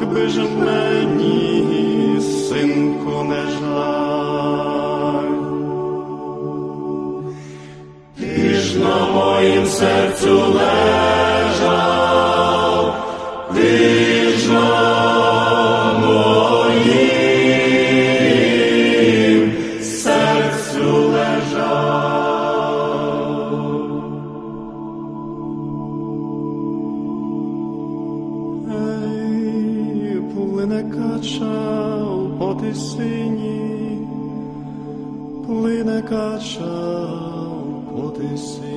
якби ж мені, синку, не жаль. Ти ж на моїм серцю кача по тисині, плине кача по тисині.